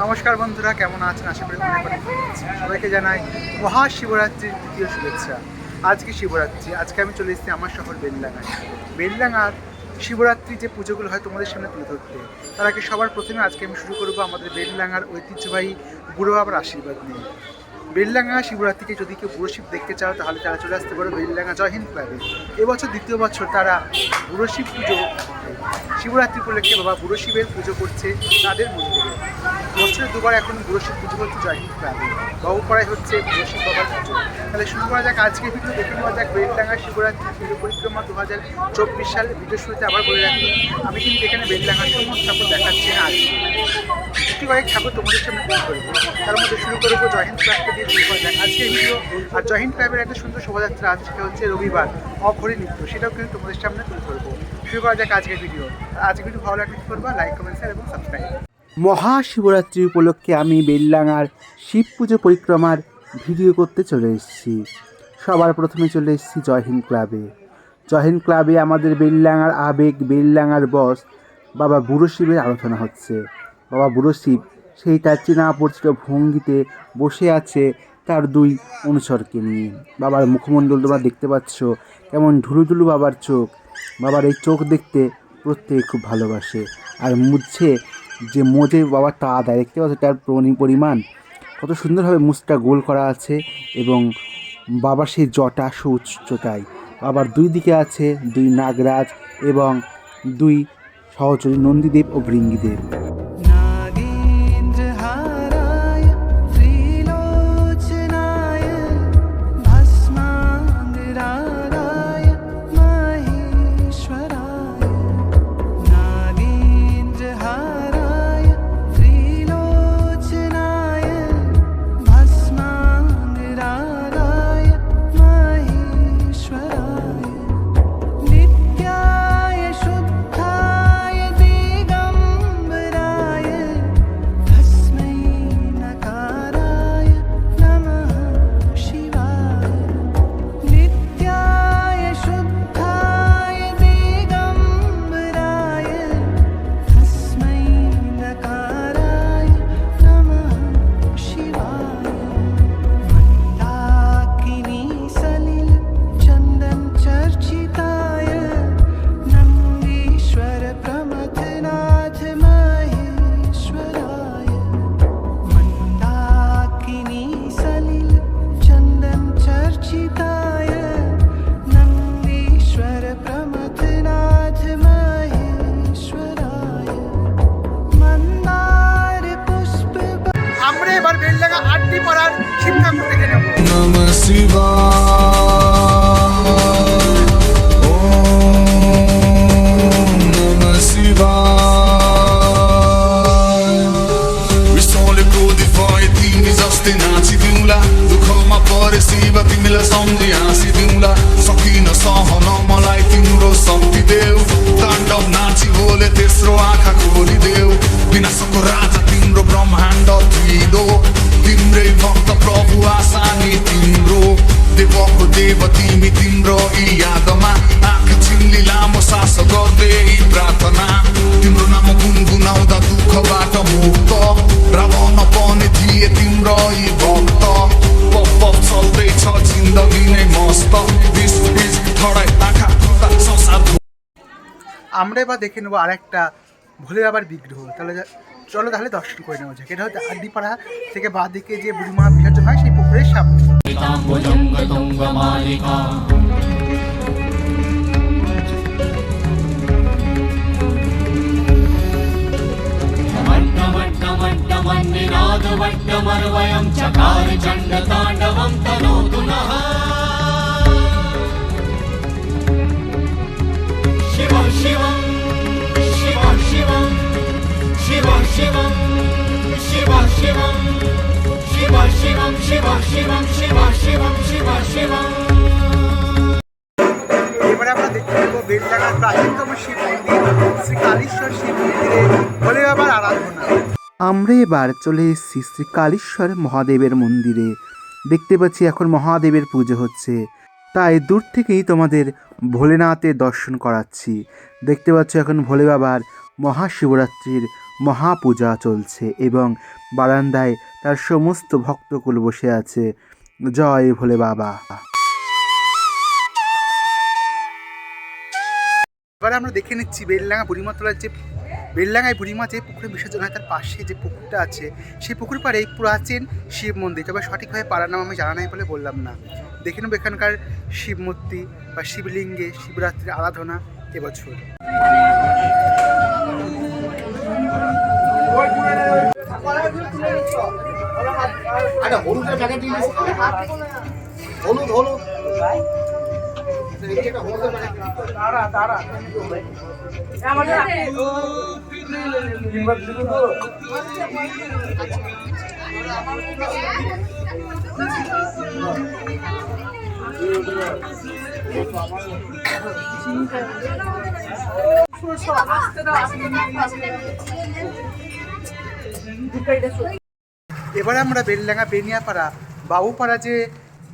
নমস্কার বন্ধুরা, কেমন আছেন? আশা করি অনেক অনেক ভালো আছেন। সবাইকে জানাই মহাশিবরাত্রির দ্বিতীয় শুভেচ্ছা। আজকে শিবরাত্রি, আজকে আমি চলে এসেছি আমার শহর বেলডাঙ্গায়। বেলডাঙ্গার শিবরাত্রি যে পুজোগুলো হয় তোমাদের সামনে তুলে ধরতে, তার আগে সবার প্রথমে আজকে আমি শুরু করব আমাদের বেলডাঙ্গার ঐতিহ্যবাহী বুড়ো বাবার আশীর্বাদ নিয়ে। বেলডাঙ্গা শিবরাত্রিকে যদি কেউ বুড়ো শিব দেখতে চাও, তাহলে তারা চলে আসতে পারো বেলডাঙ্গা জয় হিন্দ ক্লাবে। এবছর দ্বিতীয় বছর তারা বুড়ো শিব পুজো শিবরাত্রি উপলক্ষে বাবা বুড়ো শিবের পুজো করছে তাদের মন্দিরে। বছরে দুবার এখন বুড়ো পুজো জয় হিন্দ ক্লাবে বাবুপাড়ায় হচ্ছে বুড়ো বাবার পুজো। তাহলে শুরু করা যাক আজকে ভিডিও, দেখে নেওয়া যাক বেলডাঙ্গা শিবরাত্রি পুজো পরিক্রমা দু হাজার চব্বিশ সালে ভিডিও শুরুতে আবার বলে রাখি। আমি কিন্তু এখানে বেলডাঙ্গার সমস্ত ঠাকুর দেখাচ্ছি না আজকে। একটি কয়েক ঠাকুর তোমাদের সামনে তুলে করব তার মধ্যে শুরু করব জয়হিন্দ ক্লাবকে দিয়ে শুরু করা যাক আজকে ভিডিও। আর জয়হিন্দ ক্লাবের একটা সুন্দর শোভাযাত্রা আছে সেটা হচ্ছে রবিবার, অঘরী নৃত্য। সেটাও কিন্তু তোমাদের সামনে তুলে ধরবো। শুরু করা যাক আজকের ভিডিও। আর আজকের ভিডিও ভালো লাগলে করবা? লাইক, কমেন্ট শেয়ার এবং সাবস্ক্রাইব মহাশিবরাত্রি উপলক্ষে আমি বেলডাঙ্গার শিব পুজো পরিক্রমার ভিডিও করতে চলে এসেছি। সবার প্রথমে চলে এসেছি জয়হিন্দ ক্লাবে জয়হিন্দ ক্লাবে আমাদের বেলডাঙ্গার আবেগ বেলডাঙ্গার বস, বাবা বুড়ো শিবের আলোচনা হচ্ছে। বাবা বুড়ো শিব, সেই তার চেনা পরিচিত ভঙ্গিতে বসে আছে তার দুই অনুচরকে নিয়ে। বাবার মুখমণ্ডল তোমরা দেখতে পাচ্ছ, কেমন ঢুলুঢুলু বাবার চোখ। বাবার এই চোখ দেখতে প্রত্যেকে খুব ভালোবাসে। আর মুছে যে মোজে বাবার তা দেয়। দেখতে পাচ্ছ তার পরি- পরিমাণ। কত সুন্দরভাবে মুছটা গোল করা আছে এবং বাবার সেই জটা সুউচ্চতায়। বাবার দুই দিকে আছে দুই নাগরাজ এবং দুই সহচরী নন্দীদেব ও ভৃঙ্গিদেব। আমরা এবার দেখে নেবো আরেকটা ভোলে বাবার বিগ্রহ তাহলে যা- চলো তাহলে দর্শন করে নেওয়া যাক এটা হচ্ছে আড্ডিপাড়া থেকে বাঁ দিকে যে বুড়িমা বিসর্জন হয় সেই পুকুরের সামনে ताम्बुजङ्गतुङ्गमालिका मड्डमड्डमड्डमन्निनादवड्डमर्वयं चकार चण्डताण्डवं तनोतु नः शिव शिवं शिव शिवं शिव शिवं शिव शिवं शिव शिवं शिव शिवं शिव शिवं এবারে আমরা দেখতে পাবো বেলডাঙ্গার প্রাচীনতম শিব মন্দির শ্রী কালীশ্বর শিব মন্দিরে ভোলে বাবার আরাধনা আমরা এবার চলে এসেছি শ্রী কালীশ্বর মহাদেবের মন্দিরে দেখতে পাচ্ছি এখন মহাদেবের পুজো হচ্ছে তাই দূর থেকেই তোমাদের ভোলেনাথের দর্শন করাচ্ছি দেখতে পাচ্ছ এখন ভোলে বাবার মহাশিবরাত্রির মহাপূজা চলছে এবং বারান্দায় তার সমস্ত ভক্তকুল বসে আছে। জয় ভোলে বাবা। এবার আমরা দেখে নিচ্ছি বেলডাঙ্গা বুড়িমাতলার যে বেলডাঙ্গায় বুড়িমা যে পুকুরে বিসর্জন হয়, তার পাশে যে পুকুরটা আছে, সেই পুকুর পাড়ে প্রাচীন শিব মন্দির। তবে সঠিকভাবে পাড়ার নাম আমি জানা নাই বলে বললাম না। দেখে নেব এখানকার শিব মূর্তি বা শিবলিঙ্গে, শিবরাত্রির আরাধনা এবছর। আরে হলুদের প্যাকেট নিস। হলুদ হলুদ। এটা হলুদের প্যাকেট এবার আমরা বেলডাঙ্গা বেনিয়াপাড়া, বাবুপাড়া যে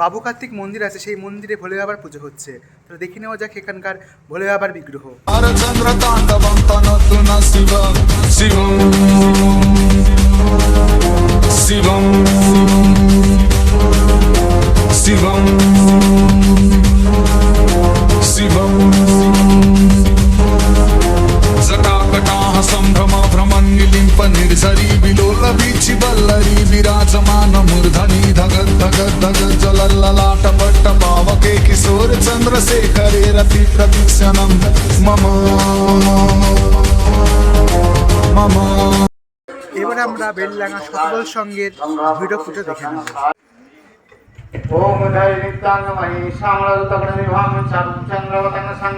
বাবু কার্তিক মন্দির আছে, সেই মন্দিরে ভোলে বাবার পুজো হচ্ছে। তো দেখে নেওয়া যাক এখানকার ভোলে বাবার বিগ্রহ। विराजमान मूर्धनि धग धग धग जलल्ललाट पट्ट पावके किशोर चन्द्रशेखरे रति प्रतीक्षणं मम মম এবার আমরা বেললাঙ্গা সকল সঙ্গের ভিডিও ফুটে দেখে নেব ওম জয় নিত্যাঙ্গ মহিষামরত গণবিভাম চারুচন্দ্রবতঙ্গ সং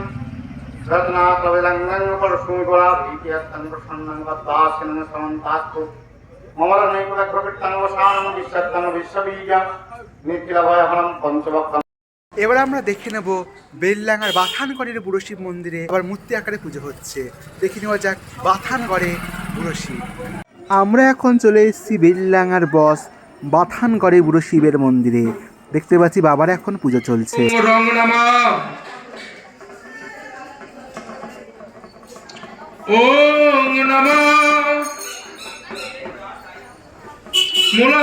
রত্না প্রবেলাঙ্গং পরশুমি গোলা ভীতি অত্যন্ত সন্নঙ্গ দাসিন সমন্তাস্তু এবার আমরা দেখে নেব বেলডাঙ্গার বাথানগড়ের বুড়ো শিব মন্দিরে আবার মূর্তি আকারে পুজো হচ্ছে। দেখে নেওয়া যাক বাথানগড়ে বুড়ো শিব আমরা এখন চলে এসেছি বেলডাঙ্গার বস বাথানগড়ে বুড়ো শিবের মন্দিরে। দেখতে পাচ্ছি বাবার এখন পুজো চলছে। রং নামা ওং নমঃ মূলা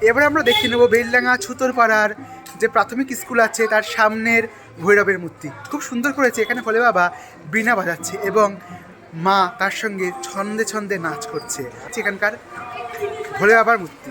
এবার আমরা দেখে নেব বেলডাঙ্গা ছুতরপাড়ার যে প্রাথমিক স্কুল আছে, তার সামনের ভৈরবের মূর্তি। খুব সুন্দর করেছে এখানে ভোলে বাবা, বীণা বাজাচ্ছে এবং মা তার সঙ্গে ছন্দে ছন্দে নাচ করছে। এখানকার ভোলে বাবার মূর্তি।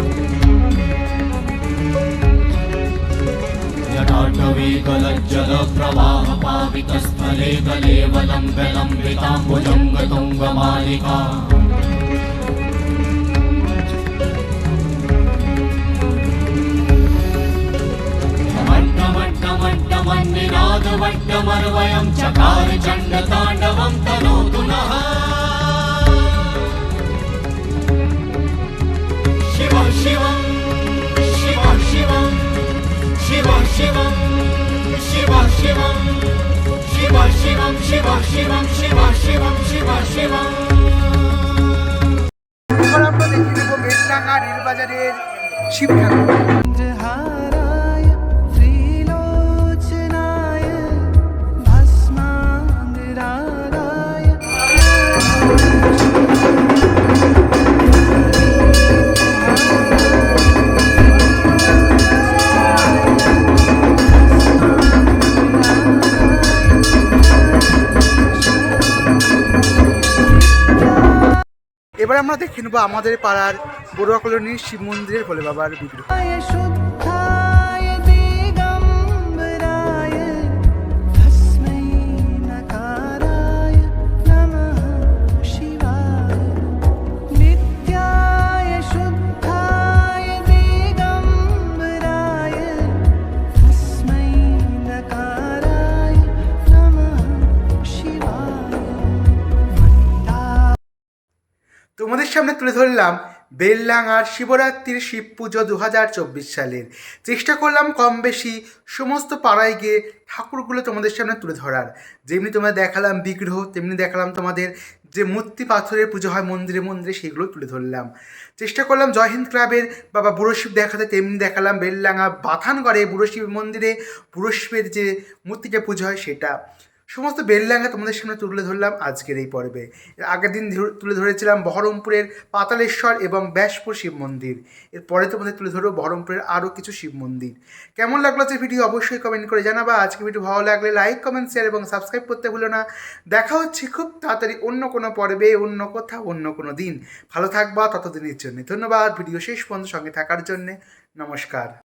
लज्जलप्रवाहपापितस्थले कलेवदं गतम् पिताम्बुजं चकारचण्डताण्डवं तनोतु नः। शिव शिवं शिव शिवं शिव शिवं शिव शिवं शिव शिवं शिव शिवम् এবার আমরা দেখে নেব বেলডাঙ্গা রেলবাজারের শিব ঠাকুর এবার আমরা দেখে নেব আমাদের পাড়ার বড়ুয়া কলোনির শিব মন্দিরের ভোলে বাবার বিগ্রহ। সামনে তুলে ধরলাম বেললাঙার শিবরাত্রির শিব পুজো দু হাজার চব্বিশ সালের। চেষ্টা করলাম কম বেশি সমস্ত পাড়ায় গিয়ে ঠাকুরগুলো তোমাদের সামনে তুলে ধরার। যেমনি তোমাদের দেখালাম বিগ্রহ, তেমনি দেখালাম তোমাদের যে মূর্তি পাথরের পুজো হয় মন্দিরে মন্দিরে, সেগুলো তুলে ধরলাম। চেষ্টা করলাম জয় হিন্দ ক্লাবের বাবা বুড়ো শিব দেখাতে, তেমনি দেখালাম বেললাঙা বাথানগড়ে বুড়ো শিব মন্দিরে বুড়ো শিবের যে মূর্তিটা পুজো হয় সেটা। সমস্ত বেললাঙ্গা তোমাদের সামনে তুলে ধরলাম আজকের এই পর্বে। আগের দিন ধরে- তুলে ধরেছিলাম বহরমপুরের পাতালেশ্বর এবং ব্যাসপুর শিব মন্দির। এরপরে তোমাদের তুলে ধরবো বহরমপুরের আরও কিছু শিব মন্দির। কেমন লাগল যে ভিডিও অবশ্যই কমেন্ট করে জানাবা। আজকে ভিডিও ভালো লাগলে লাইক কমেন্ট শেয়ার এবং সাবস্ক্রাইব করতে ভুলো না। দেখা হচ্ছে খুব তাড়াতাড়ি অন্য কোনো পর্বে, অন্য কোথাও অন্য কোনো দিন। ভালো থাকবা ততদিনের জন্য। ধন্যবাদ। ভিডিও শেষ পর্যন্ত সঙ্গে থাকার জন্যে। নমস্কার।